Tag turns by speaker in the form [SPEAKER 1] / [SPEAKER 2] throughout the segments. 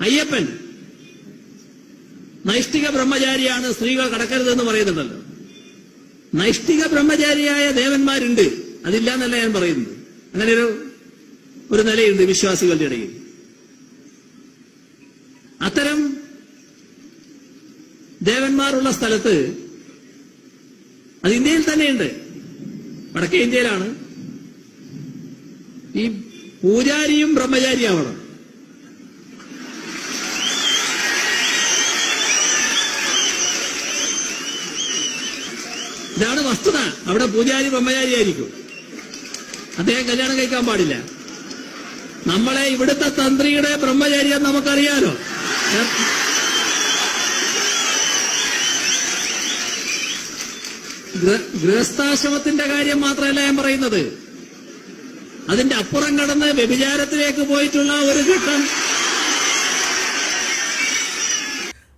[SPEAKER 1] അയ്യപ്പൻ നൈഷ്ഠിക ബ്രഹ്മചാരിയാണ് സ്ത്രീകൾ കടക്കരുതെന്ന് പറയുന്നുണ്ടല്ലോ. നൈഷ്ഠിക ബ്രഹ്മചാരിയായ ദേവന്മാരുണ്ട്. അതില്ല എന്നല്ല ഞാൻ പറയുന്നത്. അങ്ങനെ ഒരു ഒരു നിലയുണ്ട് വിശ്വാസികളുടെ ഇടയിൽ. അത്തരം ദേവന്മാരുള്ള സ്ഥലത്ത് അത് ഇന്ത്യയിൽ തന്നെയുണ്ട്. വടക്കേ ഇന്ത്യയിലാണ്. ഈ പൂജാരിയും ബ്രഹ്മചാരിയാവണം ഇതാണ് വസ്തുത അവിടെ പൂജാരി ബ്രഹ്മചാരി ആയിരിക്കും അദ്ദേഹം കല്യാണം കഴിക്കാൻ പാടില്ല. നമ്മളെ ഇവിടുത്തെ തന്ത്രിയുടെ ബ്രഹ്മചാരിയെ നമുക്കറിയാലോ. ഗൃഹസ്ഥാശ്രമത്തിന്റെ കാര്യം മാത്രമല്ല ഞാൻ പറയുന്നത്. അതിന്റെ അപ്പുറം കടന്ന് വ്യഭിചാരത്തിലേക്ക് പോയിട്ടുള്ള ഒരു ഘട്ടം.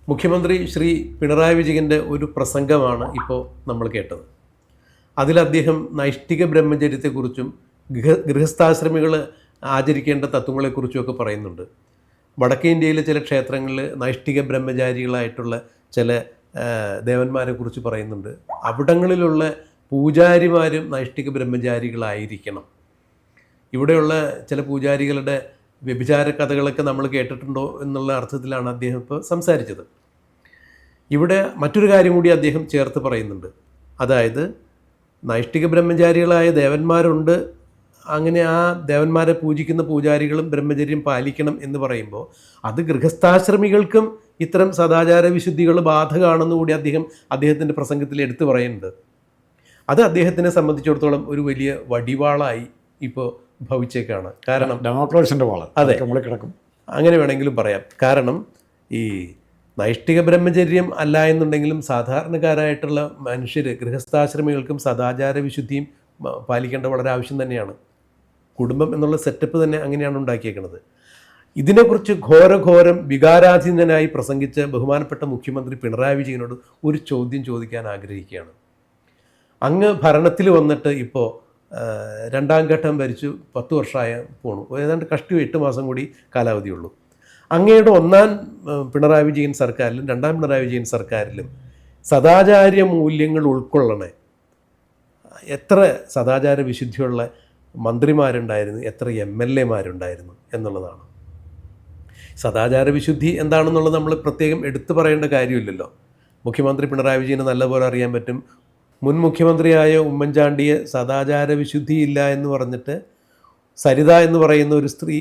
[SPEAKER 2] മുഖ്യമന്ത്രി ശ്രീ പിണറായി വിജയന്റെ ഒരു പ്രസംഗമാണ് ഇപ്പോൾ നമ്മൾ കേട്ടത്. അതിൽ അദ്ദേഹം നൈഷ്ഠിക ബ്രഹ്മചര്യത്തെക്കുറിച്ചും ഗൃഹ ഗൃഹസ്ഥാശ്രമികൾ ആചരിക്കേണ്ട തത്വങ്ങളെക്കുറിച്ചുമൊക്കെ പറയുന്നുണ്ട്. വടക്കേ ഇന്ത്യയിലെ ചില ക്ഷേത്രങ്ങളിൽ നൈഷ്ഠിക ബ്രഹ്മചാരികളായിട്ടുള്ള ചില ദേവന്മാരെക്കുറിച്ച് പറയുന്നുണ്ട്. അവിടങ്ങളിലുള്ള പൂജാരിമാരും നൈഷ്ഠിക ബ്രഹ്മചാരികളായിരിക്കണം. ഇവിടെയുള്ള ചില പൂജാരികളുടെ വ്യഭിചാര കഥകളൊക്കെ നമ്മൾ കേട്ടിട്ടുണ്ടോ എന്നുള്ള അർത്ഥത്തിലാണ് അദ്ദേഹം ഇപ്പോൾ സംസാരിച്ചത്. ഇവിടെ മറ്റൊരു കാര്യം കൂടി അദ്ദേഹം ചേർത്ത് പറയുന്നുണ്ട്. അതായത് നൈഷ്ഠിക ബ്രഹ്മചാരികളായ ദേവന്മാരുണ്ട്. അങ്ങനെ ആ ദേവന്മാരെ പൂജിക്കുന്ന പൂജാരികളും ബ്രഹ്മചര്യം പാലിക്കണം എന്ന് പറയുമ്പോൾ അത് ഗൃഹസ്ഥാശ്രമികൾക്കും ഇത്തരം സദാചാര വിശുദ്ധികൾ ബാധകമാണെന്ന് കൂടി അദ്ദേഹം അദ്ദേഹത്തിന്റെ പ്രസംഗത്തിൽ എടുത്തു പറയുന്നുണ്ട്. അത് അദ്ദേഹത്തിനെ സംബന്ധിച്ചിടത്തോളം ഒരു വലിയ വടിവാളായി ഇപ്പോൾ ഭവിച്ചേക്കാണ്. കാരണം
[SPEAKER 3] ഡെമോക്രാസിന്റെ വാൾ.
[SPEAKER 2] അതെ.
[SPEAKER 3] നമ്മൾ കിടക്കും.
[SPEAKER 2] അങ്ങനെ വേണമെങ്കിലും പറയാം. കാരണം ഈ നൈഷ്ഠിക ബ്രഹ്മചര്യം അല്ല എന്നുണ്ടെങ്കിലും സാധാരണക്കാരായിട്ടുള്ള മനുഷ്യർ ഗൃഹസ്ഥാശ്രമികൾക്കും സദാചാര വിശുദ്ധിയും പാലിക്കേണ്ട വളരെ ആവശ്യം തന്നെയാണ്. കുടുംബം എന്നുള്ള സെറ്റപ്പ് തന്നെ അങ്ങനെയാണ് ഉണ്ടാക്കിയേക്കുന്നത് ഇതിനെക്കുറിച്ച് ഘോരഘോരം വികാരാധീനനായി പ്രസംഗിച്ച ബഹുമാനപ്പെട്ട മുഖ്യമന്ത്രി പിണറായി വിജയനോട് ഒരു ചോദ്യം ചോദിക്കാൻ ആഗ്രഹിക്കുകയാണ്. അങ്ങ് ഭരണത്തിൽ വന്നിട്ട് ഇപ്പോൾ രണ്ടാം ഘട്ടം ഭരിച്ചു പത്ത് വർഷമായ പോണു. ഏതാണ്ട് കഷ്ടി എട്ട് മാസം കൂടി കാലാവധിയുള്ളൂ. അങ്ങയുടെ ഒന്നാം പിണറായി വിജയൻ സർക്കാരിലും രണ്ടാം പിണറായി വിജയൻ സർക്കാരിലും സദാചാര്യ മൂല്യങ്ങൾ ഉൾക്കൊള്ളണേ. എത്ര സദാചാര വിശുദ്ധിയുള്ള മന്ത്രിമാരുണ്ടായിരുന്നു എത്ര എം എൽ എമാരുണ്ടായിരുന്നു എന്നുള്ളതാണ്. സദാചാര വിശുദ്ധി എന്താണെന്നുള്ളത് നമ്മൾ പ്രത്യേകം എടുത്തു പറയേണ്ട കാര്യമില്ലല്ലോ. മുഖ്യമന്ത്രി പിണറായി വിജയന് നല്ലപോലെ അറിയാൻ പറ്റും. മുൻ മുഖ്യമന്ത്രിയായ ഉമ്മൻചാണ്ടിയെ സദാചാര വിശുദ്ധിയില്ല എന്ന് പറഞ്ഞിട്ട് സരിത എന്ന് പറയുന്ന ഒരു സ്ത്രീ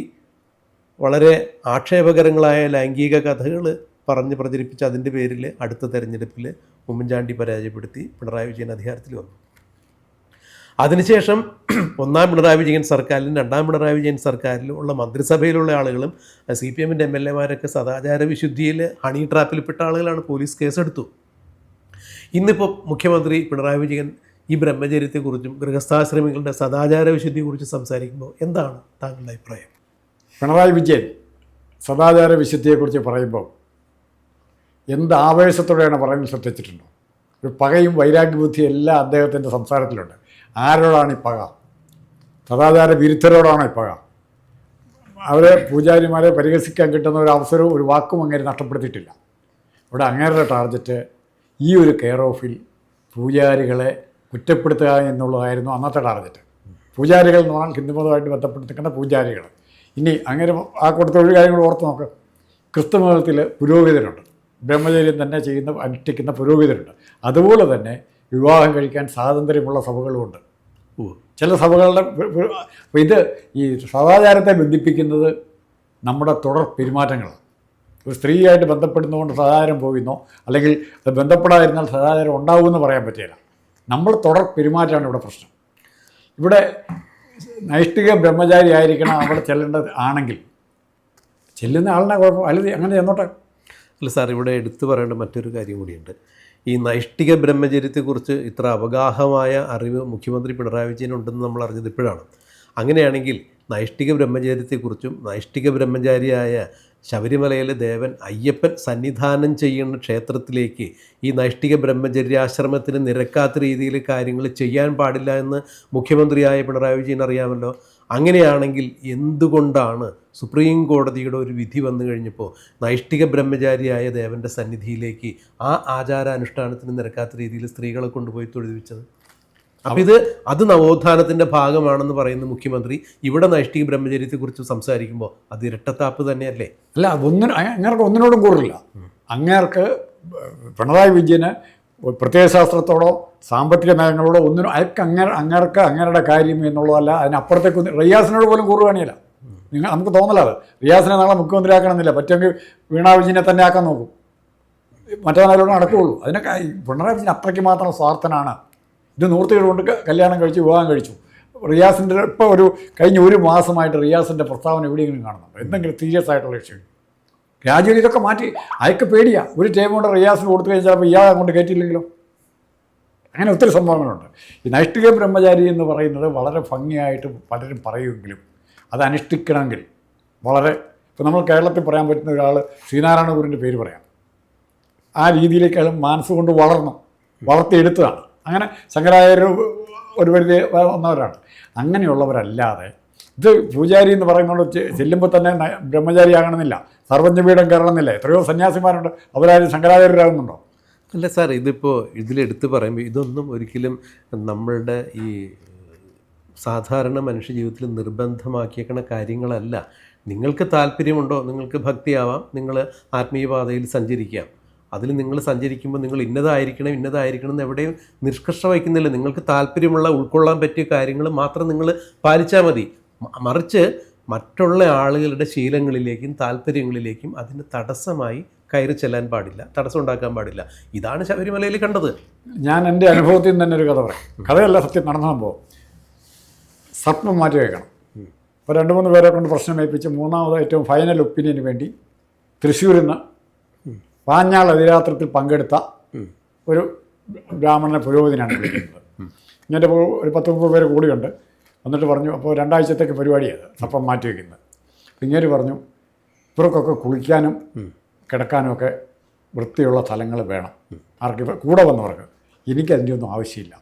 [SPEAKER 2] വളരെ ആക്ഷേപകരങ്ങളായ ലൈംഗിക കഥകൾ പറഞ്ഞ് പ്രചരിപ്പിച്ച് അതിന്റെ പേരിൽ അടുത്ത തെരഞ്ഞെടുപ്പിൽ ഉമ്മൻചാണ്ടി പരാജയപ്പെടുത്തി പിണറായി വിജയൻ അധികാരത്തിൽ വന്നു. അതിനുശേഷം ഒന്നാം പിണറായി വിജയൻ സർക്കാരിലും രണ്ടാം പിണറായി വിജയൻ സർക്കാരിലും ഉള്ള മന്ത്രിസഭയിലുള്ള ആളുകളും സി പി എമ്മിന്റെ എം എൽ എമാരൊക്കെ സദാചാര വിശുദ്ധിയിൽ ഹണി ട്രാപ്പിൽപ്പെട്ട ആളുകളാണ് പോലീസ് കേസെടുത്തു. ഇന്നിപ്പോൾ മുഖ്യമന്ത്രി പിണറായി വിജയൻ ഈ ബ്രഹ്മചര്യത്തെക്കുറിച്ചും ഗൃഹസ്ഥാശ്രമികളുടെ സദാചാര വിശുദ്ധിയെക്കുറിച്ചും സംസാരിക്കുമ്പോൾ എന്താണ് താങ്കളുടെ അഭിപ്രായം?
[SPEAKER 3] പിണറായി വിജയൻ സദാചാര വിശുദ്ധിയെക്കുറിച്ച് പറയുമ്പോൾ എന്ത് ആവേശത്തോടെയാണ് പറയുന്നത് ശ്രദ്ധിച്ചിട്ടുണ്ടോ? ഒരു പകയും വൈരാഗ്യബുദ്ധിയും എല്ലാം അദ്ദേഹത്തിന്റെ സംസാരത്തിലുണ്ട്. ആരോടാണ് ഈ പക? സദാചാര വിരുദ്ധരോടാണ് ഈ പക? അവരെ പൂജാരിമാരെ പരിഹസിക്കാൻ കിട്ടുന്ന ഒരു അവസരവും ഒരു വാക്കും അങ്ങനെ നഷ്ടപ്പെടുത്തിയിട്ടില്ല. ഇവിടെ അങ്ങേരുടെ ടാർഗറ്റ് ഈ ഒരു കെയർ ഓഫിൽ പൂജാരികളെ കുറ്റപ്പെടുത്തുക എന്നുള്ളതായിരുന്നു അന്നത്തെ ടാർഗറ്റ് പൂജാരികൾ എന്ന് പറഞ്ഞാൽ ഹിന്ദുമതമായിട്ട് ബന്ധപ്പെടുത്തിക്കുന്ന പൂജാരികൾ. ഇനി അങ്ങനെ ആ കൊടുത്ത ഒരു കാര്യം കൂടെ ഓർത്ത് നോക്ക്. ക്രിസ്തുമതത്തിൽ പുരോഹിതരുണ്ട്. ബ്രഹ്മചര്യം തന്നെ ചെയ്യുന്ന അനുഷ്ഠിക്കുന്ന പുരോഹിതരുണ്ട്. അതുപോലെ തന്നെ വിവാഹം കഴിക്കാൻ സ്വാതന്ത്ര്യമുള്ള സഭകളുമുണ്ട്
[SPEAKER 2] ഓ.
[SPEAKER 3] ചില സഭകളുടെ ഇത് ഈ സദാചാരത്തെ ബന്ധിപ്പിക്കുന്നത് നമ്മുടെ തുടർ പെരുമാറ്റങ്ങളാണ്. ഒരു സ്ത്രീയായിട്ട് ബന്ധപ്പെടുന്നതുകൊണ്ട് സദാചാരം പോകുന്നോ അല്ലെങ്കിൽ അത് ബന്ധപ്പെടാതിരുന്നാൽ സദാചാരം ഉണ്ടാവുമെന്ന് പറയാൻ പറ്റില്ല. നമ്മൾ തുടർ പെരുമാറ്റമാണ് ഇവിടെ പ്രശ്നം. ഇവിടെ നൈഷ്ഠിക ബ്രഹ്മചാരി ആയിരിക്കണം അവിടെ ചെല്ലേണ്ടത് ആണെങ്കിൽ. ചെല്ലുന്ന ആളിനെ കുഴപ്പം. അല്ലെങ്കിൽ അങ്ങനെ ചെന്നോട്ടെ.
[SPEAKER 2] അല്ല സാർ ഇവിടെ എടുത്തു പറയേണ്ട മറ്റൊരു കാര്യം കൂടിയുണ്ട്. ഈ നൈഷ്ഠിക ബ്രഹ്മചര്യത്തെക്കുറിച്ച് ഇത്ര അവഗാഹമായ അറിവ് മുഖ്യമന്ത്രി പിണറായി വിജയനുണ്ടെന്ന് നമ്മൾ അറിഞ്ഞത് ഇപ്പോഴാണ്. അങ്ങനെയാണെങ്കിൽ നൈഷ്ഠിക ബ്രഹ്മചര്യത്തെക്കുറിച്ചും നൈഷ്ഠിക ബ്രഹ്മചാരിയായ ശബരിമലയിലെ ദേവൻ അയ്യപ്പൻ സന്നിധാനം ചെയ്യുന്ന ക്ഷേത്രത്തിലേക്ക് ഈ നൈഷ്ഠിക ബ്രഹ്മചര്യാശ്രമത്തിന് നിരക്കാത്ത രീതിയിൽ കാര്യങ്ങൾ ചെയ്യാൻ പാടില്ല എന്ന് മുഖ്യമന്ത്രിയായ പിണറായി വിജയൻ അറിയാമല്ലോ. അങ്ങനെയാണെങ്കിൽ എന്തുകൊണ്ടാണ് സുപ്രീം കോടതിയുടെ ഒരു വിധി വന്നു കഴിഞ്ഞപ്പോൾ നൈഷ്ഠിക ബ്രഹ്മചാരിയായ ദേവന്റെ സന്നിധിയിലേക്ക് ആ ആചാരാനുഷ്ഠാനത്തിന് നിരക്കാത്ത രീതിയിൽ സ്ത്രീകളെ കൊണ്ടുപോയി തൊഴുവിച്ചത് അപ്പം ഇത് അത് നവോത്ഥാനത്തിന്റെ ഭാഗമാണെന്ന് പറയുന്ന മുഖ്യമന്ത്രി ഇവിടെ നൈഷ്ഠിക ബ്രഹ്മചര്യത്തെക്കുറിച്ച് സംസാരിക്കുമ്പോൾ അത് ഇരട്ടത്താപ്പ് തന്നെയല്ലേ?
[SPEAKER 3] അല്ല അതൊന്നിനും അങ്ങേർക്ക് ഒന്നിനോടും കൂറില്ല. അങ്ങേർക്ക് പിണറായി വിജയന് പ്രത്യയശാസ്ത്രത്തോടോ സാമ്പത്തിക നയങ്ങളോടോ ഒന്നിനും അയക്ക് അങ്ങേർ അങ്ങേർക്ക് അങ്ങേരുടെ കാര്യം എന്നുള്ളതല്ല അതിനപ്പുറത്തേക്ക് റിയാസിനോട് പോലും കൂറ് കാണിയില്ല നിങ്ങൾ നമുക്ക് തോന്നല അത്. റിയാസിനെ നാളെ മുഖ്യമന്ത്രി ആക്കണമെന്നില്ല. പറ്റുമെങ്കിൽ വീണാ വിജയനെ തന്നെ ആക്കാൻ നോക്കും. മറ്റേ നാലോട് നടക്കുകയുള്ളൂ അതിനൊക്കെ പിണറായി വിജയൻ അത്രയ്ക്ക് മാത്രം സ്വാർത്ഥനാണ്. ഇത് നൂർത്തികൾ കൊണ്ട് കല്യാണം കഴിച്ചു വിവാഹം കഴിച്ചു. റിയാസിന്റെ ഇപ്പോൾ ഒരു കഴിഞ്ഞ ഒരു മാസമായിട്ട് റിയാസിന്റെ പ്രസ്താവന എവിടെയെങ്കിലും കാണുന്നുണ്ട്? എന്തെങ്കിലും സീരിയസ് ആയിട്ടുള്ള ഇഷ്യൂ രാജ്യം ഇതൊക്കെ മാറ്റി അയക്ക് പേടിയാ. ഒരു ടൈം കൊണ്ട് റിയാസിന് കൊടുത്തു കഴിഞ്ഞാൽ ചിലപ്പോൾ ഇയാളെ കൊണ്ട് കയറ്റിയില്ലെങ്കിലോ? അങ്ങനെ ഒത്തിരി സംഭവങ്ങളുണ്ട്. ഈ നൈഷ്ഠിക ബ്രഹ്മചാരി എന്ന് പറയുന്നത് വളരെ ഭംഗിയായിട്ട് പലരും പറയുമെങ്കിലും അത് അനുഷ്ഠിക്കണമെങ്കിൽ വളരെ ഇപ്പോൾ നമ്മൾ കേരളത്തിൽ പറയാൻ പറ്റുന്ന ഒരാൾ ശ്രീനാരായണ ഗുരുവിന്റെ പേര് പറയാം. ആ രീതിയിലേക്ക് അയാൾ മനസ്സുകൊണ്ട് വളർന്നു വളർത്തിയെടുത്തതാണ്. അങ്ങനെ ശങ്കരാചാര്യ ഒരു പരിധി വന്നവരാണ്. അങ്ങനെയുള്ളവരല്ലാതെ ഇത് പൂജാരി എന്ന് പറയുന്നത് ചെല്ലുമ്പോൾ തന്നെ ബ്രഹ്മചാരി ആകണമെന്നില്ല. സർവജ്ഞപീഠം കയറണമെന്നില്ല. എത്രയോ സന്യാസിമാരുണ്ട്. അവരാരും ശങ്കരാചാര്യരാകുന്നുണ്ടോ?
[SPEAKER 2] അല്ല സാർ ഇതിപ്പോൾ ഇതിലെടുത്ത് പറയുമ്പോൾ ഇതൊന്നും ഒരിക്കലും നമ്മളുടെ ഈ സാധാരണ മനുഷ്യ ജീവിതത്തിൽ നിർബന്ധമാക്കിയേക്കുന്ന കാര്യങ്ങളല്ല. നിങ്ങൾക്ക് താല്പര്യമുണ്ടോ? നിങ്ങൾക്ക് ഭക്തിയാവാം. നിങ്ങൾ ആത്മീയപാതയിൽ സഞ്ചരിക്കാം. അതിൽ നിങ്ങൾ സഞ്ചരിക്കുമ്പോൾ നിങ്ങൾ ഇന്നതായിരിക്കണം ഇന്നതായിരിക്കണം എന്ന് എവിടെയും നിഷ്കർഷ വയ്ക്കുന്നില്ല നിങ്ങൾക്ക് താല്പര്യമുള്ള ഉൾക്കൊള്ളാൻ പറ്റിയ കാര്യങ്ങൾ മാത്രം നിങ്ങൾ പാലിച്ചാൽ മതി. മറിച്ച് മറ്റുള്ള ആളുകളുടെ ശീലങ്ങളിലേക്കും താല്പര്യങ്ങളിലേക്കും അതിന് തടസ്സമായി കയറി ചെല്ലാൻ പാടില്ല തടസ്സം ഉണ്ടാക്കാൻ പാടില്ല. ഇതാണ് ശബരിമലയിൽ കണ്ടത്.
[SPEAKER 3] ഞാൻ എന്റെ അനുഭവത്തിൽ നിന്ന് തന്നെ ഒരു കഥ പറയാം. കഥയല്ല സത്യം നടന്ന സംഭവം. സർപ്പം മാറ്റി വയ്ക്കണം. ഇപ്പോൾ രണ്ട് മൂന്ന് പേരെ കൊണ്ട് പ്രശ്നം ഏൽപ്പിച്ച് മൂന്നാമത് ഏറ്റവും ഫൈനൽ ഒപ്പീനിയന് വേണ്ടി തൃശ്ശൂരിൽ നിന്ന് പാഞ്ഞാൾ അതിരാത്രത്തിൽ പങ്കെടുത്ത ഒരു ബ്രാഹ്മണനെ പുരോഹിതനാണ് വിളിക്കുന്നത്. ഇങ്ങനെ ഒരു പത്ത് മുപ്പത് പേര് കൂടിയുണ്ട്. എന്നിട്ട് പറഞ്ഞു അപ്പോൾ രണ്ടാഴ്ചത്തേക്ക് പരിപാടിയാണ് അപ്പം മാറ്റി വയ്ക്കുന്നത് ഇങ്ങനെ പറഞ്ഞു ഇവർക്കൊക്കെ കുളിക്കാനും കിടക്കാനും ഒക്കെ വൃത്തിയുള്ള സ്ഥലങ്ങൾ വേണം. ആർക്ക് കൂടെ വന്നവർക്ക് എനിക്കതിന്റെ ഒന്നും ആവശ്യമില്ല.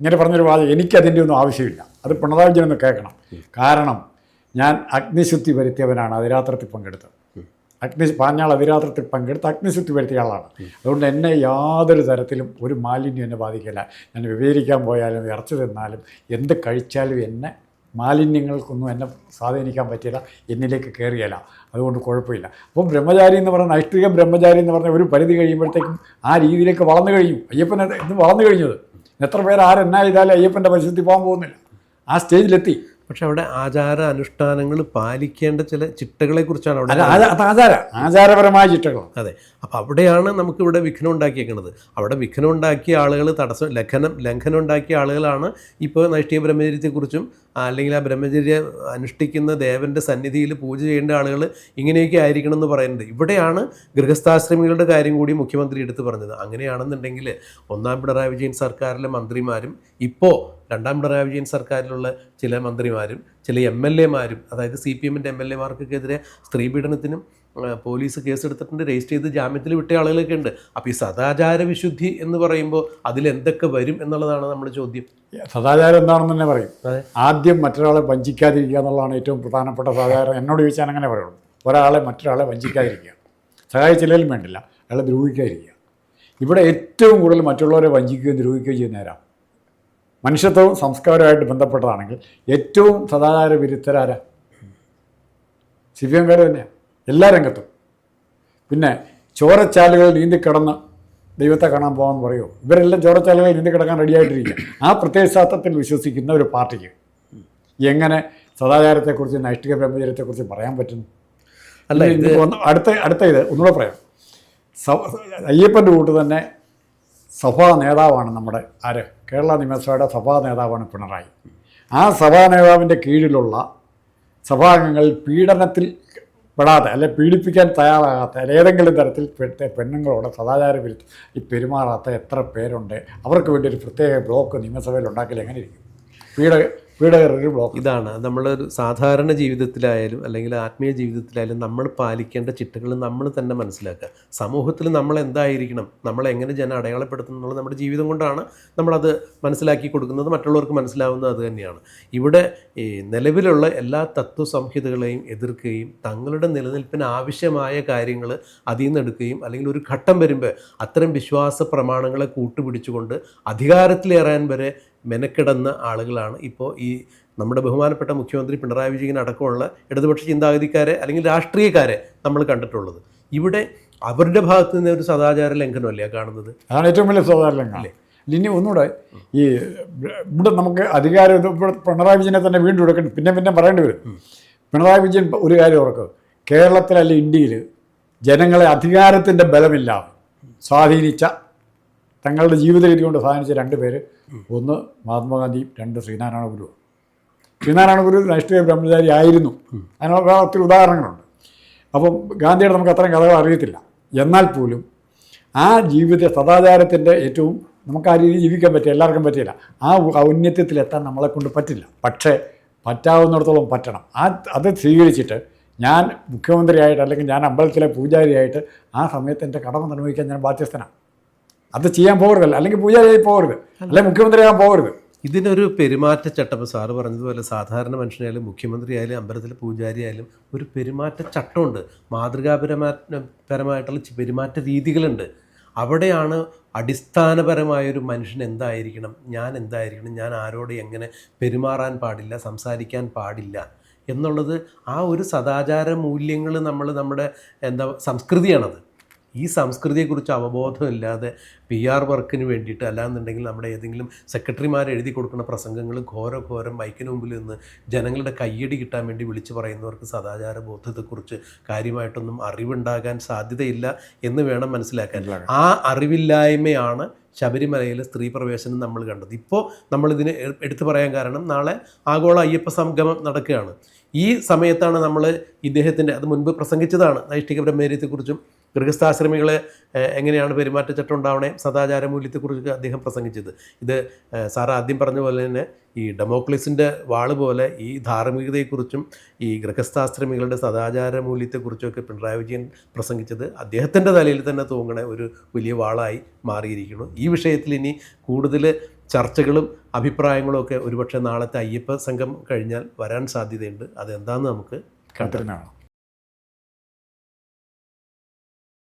[SPEAKER 3] ഇങ്ങനെ പറഞ്ഞൊരു വാദം എനിക്കതിന്റെ ഒന്നും ആവശ്യമില്ല. അത് പിണറായി വിജയൻ ഒന്ന് കേൾക്കണം. കാരണം ഞാൻ അഗ്നിശുദ്ധി വരുത്തിയവനാണ്. അതിരാത്രത്തിൽ പങ്കെടുത്തത്. അഗ്നി പാഞ്ഞാൾ അതിരാത്രത്തിൽ പങ്കെടുത്ത് അഗ്നിശുദ്ധി വരുത്തിയ ആളാണ്. അതുകൊണ്ട് എന്നെ യാതൊരു തരത്തിലും ഒരു മാലിന്യം എന്നെ ബാധിക്കില്ല. ഞാൻ വിവേരിക്കാൻ പോയാലും ഇറച്ചി തിന്നാലും എന്ത് കഴിച്ചാലും എന്നെ മാലിന്യങ്ങൾക്കൊന്നും എന്നെ സ്വാധീനിക്കാൻ പറ്റില്ല എന്നിലേക്ക് കയറിയല്ല. അതുകൊണ്ട് കുഴപ്പമില്ല. അപ്പോൾ ബ്രഹ്മചാരി എന്ന് പറഞ്ഞ നൈഷ്ഠിക ബ്രഹ്മചാരി എന്ന് പറഞ്ഞ ഒരു പരിധി കഴിയുമ്പോഴത്തേക്കും ആ രീതിയിലേക്ക് വളർന്നു കഴിഞ്ഞു. അയ്യപ്പൻ ഇന്ന് വളർന്നു കഴിഞ്ഞത്. എത്ര പേർ ആരെന്നാ ചെയ്താലും അയ്യപ്പന്റെ പരിശുദ്ധി പോകാൻ പോകുന്നില്ല. ആ സ്റ്റേജിലെത്തി
[SPEAKER 2] പക്ഷെ അവിടെ ആചാര അനുഷ്ഠാനങ്ങൾ പാലിക്കേണ്ട ചില ചിട്ടകളെ കുറിച്ചാണ് അവിടെ
[SPEAKER 3] ആചാര. ആചാരപരമായ ചിട്ടകൾ.
[SPEAKER 2] അതെ. അപ്പോൾ അവിടെയാണ് നമുക്കിവിടെ വിഘ്നം ഉണ്ടാക്കിയേക്കുന്നത് അവിടെ വിഘ്നം ഉണ്ടാക്കിയ ആളുകൾ തടസ്സം ലംഘനം ലംഘനം ഉണ്ടാക്കിയ ആളുകളാണ് ഇപ്പോൾ നൈഷ്ഠിക ബ്രഹ്മചര്യത്തെക്കുറിച്ചും അല്ലെങ്കിൽ ആ ബ്രഹ്മചര്യ അനുഷ്ഠിക്കുന്ന ദേവന്റെ സന്നിധിയിൽ പൂജ ചെയ്യേണ്ട ആളുകൾ ഇങ്ങനെയൊക്കെ ആയിരിക്കണം എന്ന് പറയുന്നത് ഇവിടെയാണ് ഗൃഹസ്ഥാശ്രമികളുടെ കാര്യം കൂടി മുഖ്യമന്ത്രി എടുത്തു പറഞ്ഞത്. അങ്ങനെയാണെന്നുണ്ടെങ്കിൽ ഒന്നാം പിണറായി വിജയൻ സർക്കാരിലെ മന്ത്രിമാരും ഇപ്പോൾ രണ്ടാം പിണറായി വിജയൻ സർക്കാരിലുള്ള ചില മന്ത്രിമാരും ചില എം എൽ എമാരും അതായത് സി പി എമ്മിന്റെ എം എൽ എമാർക്കൊക്കെതിരെ സ്ത്രീപീഡനത്തിനും ആ, പോലീസ് കേസെടുത്തിട്ടുണ്ട് രജിസ്റ്റർ ചെയ്ത് ജാമ്യത്തിൽ വിട്ട ആളുകളൊക്കെ ഉണ്ട്. അപ്പോൾ ഈ സദാചാര വിശുദ്ധി എന്ന് പറയുമ്പോൾ അതിലെന്തൊക്കെ വരും എന്നുള്ളതാണ് നമ്മുടെ ചോദ്യം.
[SPEAKER 3] സദാചാരം എന്താണെന്ന് തന്നെ പറയും. ആദ്യം മറ്റൊരാളെ വഞ്ചിക്കാതിരിക്കുക എന്നുള്ളതാണ് ഏറ്റവും പ്രധാനപ്പെട്ട സദാചാരം. എന്നോട് ചോദിച്ചാൽ അങ്ങനെ പറയുള്ളൂ. ഒരാളെ മറ്റൊരാളെ വഞ്ചിക്കാതിരിക്കുക. സഹായിച്ചില്ലെങ്കിലും വേണ്ടില്ല. അയാളെ ദ്രോഹിക്കാതിരിക്കുക. ഇവിടെ ഏറ്റവും കൂടുതൽ മറ്റുള്ളവരെ വഞ്ചിക്കുകയും ദ്രോഹിക്കുകയും ചെയ്യുന്ന നേരം മനുഷ്യത്വവും സംസ്കാരവുമായിട്ട് ബന്ധപ്പെട്ടതാണെങ്കിൽ ഏറ്റവും സദാചാര വിരുദ്ധരാരാ? സി പി എംകാർ തന്നെയാണ് എല്ലാ രംഗത്തും. പിന്നെ ചോരച്ചാലുകൾ നീന്തിക്കിടന്ന് ദൈവത്തെ കാണാൻ പോകാമെന്ന് പറയുമോ ഇവരെല്ലാം ചോരച്ചാലുകൾ നീന്തിക്കിടക്കാൻ റെഡിയായിട്ടിരിക്കുക ആ പ്രത്യയശാസ്ത്രത്തിൽ വിശ്വസിക്കുന്ന ഒരു പാർട്ടിക്ക് എങ്ങനെ സദാചാരത്തെക്കുറിച്ച് നൈഷ്ഠിക ബ്രഹ്മചര്യത്തെക്കുറിച്ച് പറയാൻ പറ്റുന്നു?
[SPEAKER 2] അല്ല ഇത്
[SPEAKER 3] അടുത്ത അടുത്ത ഇത് ഒന്നുകൂടെ പറയാം. അയ്യപ്പന്റെ കൂട്ട് തന്നെ സഭാ നേതാവാണ് നമ്മുടെ ആര്? കേരള നിയമസഭയുടെ സഭാ നേതാവാണ് പിണറായി. ആ സഭാ നേതാവിന്റെ കീഴിലുള്ള സഭാംഗങ്ങൾ പീഡനത്തിൽ പെടാതെ അല്ലെ പീഡിപ്പിക്കാൻ തയ്യാറാകാത്ത അല്ലെ ഏതെങ്കിലും തരത്തിൽ പെണ്ണുങ്ങളോട് സദാചാര വിരുദ്ധ ഈ പെരുമാറാത്ത എത്ര പേരുണ്ട്? അവർക്ക് വേണ്ടി ഒരു പ്രത്യേക ബ്ലോക്ക് നിയമസഭയിൽ ഉണ്ടാക്കിയാൽ എങ്ങനെ ഇരിക്കും? പീഡ ഒരു ബ്ലോക്ക്.
[SPEAKER 2] ഇതാണ്. നമ്മളൊരു സാധാരണ ജീവിതത്തിലായാലും അല്ലെങ്കിൽ ആത്മീയ ജീവിതത്തിലായാലും നമ്മൾ പാലിക്കേണ്ട ചിട്ടകൾ നമ്മൾ തന്നെ മനസ്സിലാക്കുക. സമൂഹത്തിൽ നമ്മൾ എന്തായിരിക്കണം? നമ്മൾ എങ്ങനെ ജനം അടയാളപ്പെടുത്തുന്നു എന്നുള്ളത് നമ്മുടെ ജീവിതം കൊണ്ടാണ് നമ്മളത് മനസ്സിലാക്കി കൊടുക്കുന്നത്. മറ്റുള്ളവർക്ക് മനസ്സിലാവുന്നത് അത് തന്നെയാണ്. ഇവിടെ ഈ നിലവിലുള്ള എല്ലാ തത്വസംഹിതകളെയും എതിർക്കുകയും തങ്ങളുടെ നിലനിൽപ്പിന് ആവശ്യമായ കാര്യങ്ങൾ അതിൽ നിന്ന് എടുക്കുകയും അല്ലെങ്കിൽ ഒരു ഘട്ടം വരുമ്പോൾ അത്തരം വിശ്വാസ പ്രമാണങ്ങളെ കൂട്ടുപിടിച്ചുകൊണ്ട് അധികാരത്തിലേറാൻ വരെ മെനക്കിടുന്ന ആളുകളാണ്. ഇപ്പോൾ ഈ നമ്മുടെ ബഹുമാനപ്പെട്ട മുഖ്യമന്ത്രി പിണറായി വിജയൻ അടക്കമുള്ള ഇടതുപക്ഷ ചിന്താഗതിക്കാരെ അല്ലെങ്കിൽ രാഷ്ട്രീയക്കാരെ നമ്മൾ കണ്ടിട്ടുള്ളത്. ഇവിടെ അവരുടെ ഭാഗത്ത് നിന്ന് ഒരു സദാചാര ലംഘനമല്ലേ കാണുന്നത്?
[SPEAKER 3] അതാണ് ഏറ്റവും വലിയ സദാചാര ലംഘനം. ഇനി ഒന്നുകൂടെ ഈ ഇവിടെ നമുക്ക് അധികാരം ഇവിടെ പിണറായി വിജയനെ തന്നെ വീണ്ടും എടുക്കണം പിന്നെ പിന്നെ പറയേണ്ടി വരും. പിണറായി വിജയൻ ഒരു കാര്യം ഓർക്കുക കേരളത്തിലല്ല ഇന്ത്യയിൽ ജനങ്ങളെ അധികാരത്തിന്റെ ബലമില്ലാതെ സ്വാധീനിച്ച തങ്ങളുടെ ജീവിത രീതി കൊണ്ട് സാധനിച്ച രണ്ട് പേര്. ഒന്ന് മഹാത്മാഗാന്ധിയും രണ്ട് ശ്രീനാരായണ ഗുരുവും ശ്രീനാരായണ ഗുരു രാഷ്ട്രീയ ബ്രഹ്മചാരി ആയിരുന്നു. അതിനുള്ള ഒത്തിരി ഉദാഹരണങ്ങളുണ്ട്. അപ്പം ഗാന്ധിയുടെ നമുക്ക് അത്രയും കഥകൾ അറിയത്തില്ല. എന്നാൽ പോലും ആ ജീവിത സദാചാരത്തിന്റെ ഏറ്റവും നമുക്ക് ആ രീതിയിൽ ജീവിക്കാൻ പറ്റില്ല എല്ലാവർക്കും പറ്റില്ല. ആ ഔന്നത്യത്തിലെത്താൻ നമ്മളെ കൊണ്ട് പറ്റില്ല. പക്ഷേ പറ്റാവുന്നിടത്തോളം പറ്റണം. ആ അത് സ്വീകരിച്ചിട്ട് ഞാൻ മുഖ്യമന്ത്രിയായിട്ട് അല്ലെങ്കിൽ ഞാൻ അമ്പലത്തിലെ പൂജാരിയായിട്ട് ആ സമയത്ത് എന്റെ കടമ നിർവഹിക്കാൻ ഞാൻ ബാധ്യസ്ഥനാണ്. അത് ചെയ്യാൻ പോകരുതല്ല. അല്ലെങ്കിൽ പൂജാരിയായി പോകരുത്. അല്ലെങ്കിൽ മുഖ്യമന്ത്രിയാകാൻ പോകരുത്.
[SPEAKER 2] ഇതിനൊരു പെരുമാറ്റച്ചട്ടം സാറ് പറഞ്ഞതുപോലെ സാധാരണ മനുഷ്യനായാലും മുഖ്യമന്ത്രി ആയാലും അമ്പലത്തിലെ പൂജാരി ആയാലും ഒരു പെരുമാറ്റച്ചട്ടമുണ്ട്. മാതൃകാപരമാ പരമായിട്ടുള്ള ചി- പെരുമാറ്റ രീതികളുണ്ട്. അവിടെയാണ് അടിസ്ഥാനപരമായൊരു മനുഷ്യൻ എന്തായിരിക്കണം ഞാൻ എന്തായിരിക്കണം ഞാൻ ആരോട് എങ്ങനെ പെരുമാറാൻ പാടില്ല സംസാരിക്കാൻ പാടില്ല എന്നുള്ളത് ആ ഒരു സദാചാര മൂല്യങ്ങൾ നമ്മൾ നമ്മുടെ എന്താ സംസ്കൃതിയാണത്. ഈ സംസ്കൃതിയെക്കുറിച്ച് അവബോധമില്ലാതെ പി ആർ വർക്കിന് വേണ്ടിയിട്ട് അല്ലാന്നുണ്ടെങ്കിൽ നമ്മുടെ ഏതെങ്കിലും സെക്രട്ടറിമാർ എഴുതി കൊടുക്കുന്ന പ്രസംഗങ്ങൾ ഘോര ഘോരം മൈക്കിന് മുമ്പിൽ നിന്ന് ജനങ്ങളുടെ കയ്യടി കിട്ടാൻ വേണ്ടി വിളിച്ചു പറയുന്നവർക്ക് സദാചാര ബോധത്തെക്കുറിച്ച് കാര്യമായിട്ടൊന്നും അറിവുണ്ടാകാൻ സാധ്യതയില്ല എന്ന് വേണം മനസ്സിലാക്കാൻ. ആ അറിവില്ലായ്മയാണ് ശബരിമലയിലെ സ്ത്രീ പ്രവേശനം നമ്മൾ കണ്ടത്. ഇപ്പോൾ നമ്മളിതിന് എടുത്തു പറയാൻ കാരണം നാളെ ആഗോള അയ്യപ്പ സംഗമം നടക്കുകയാണ്. ഈ സമയത്താണ് നമ്മൾ ഇദ്ദേഹത്തിന്റെ അത് മുൻപ് പ്രസംഗിച്ചതാണ് നൈഷ്ഠിക ബ്രഹ്മചര്യത്തെക്കുറിച്ചും ഗൃഹസ്ഥാശ്രമികളെ എങ്ങനെയാണ് പെരുമാറ്റച്ചട്ടം ഉണ്ടാവണേ സദാചാര മൂല്യത്തെക്കുറിച്ച് അദ്ദേഹം പ്രസംഗിച്ചത്. ഇത് സാർ ആദ്യം പറഞ്ഞ പോലെ തന്നെ ഈ ഡെമോക്ലിസിന്റെ വാൾ പോലെ ഈ ധാർമ്മികതയെക്കുറിച്ചും ഈ ഗൃഹസ്ഥാശ്രമികളുടെ സദാചാര മൂല്യത്തെക്കുറിച്ചൊക്കെ പിണറായി വിജയൻ പ്രസംഗിച്ചത് അദ്ദേഹത്തിന്റെ തലയിൽ തന്നെ തൂങ്ങണ ഒരു വലിയ വാളായി മാറിയിരിക്കുന്നു. ഈ വിഷയത്തിൽ ഇനി കൂടുതൽ ചർച്ചകളും അഭിപ്രായങ്ങളും ഒക്കെ ഒരുപക്ഷെ നാളത്തെ അയ്യപ്പ സംഘം കഴിഞ്ഞാൽ വരാൻ സാധ്യതയുണ്ട്. അതെന്താണെന്ന് നമുക്ക് കണ്ടു
[SPEAKER 3] കാത്തിരുന്നാണ്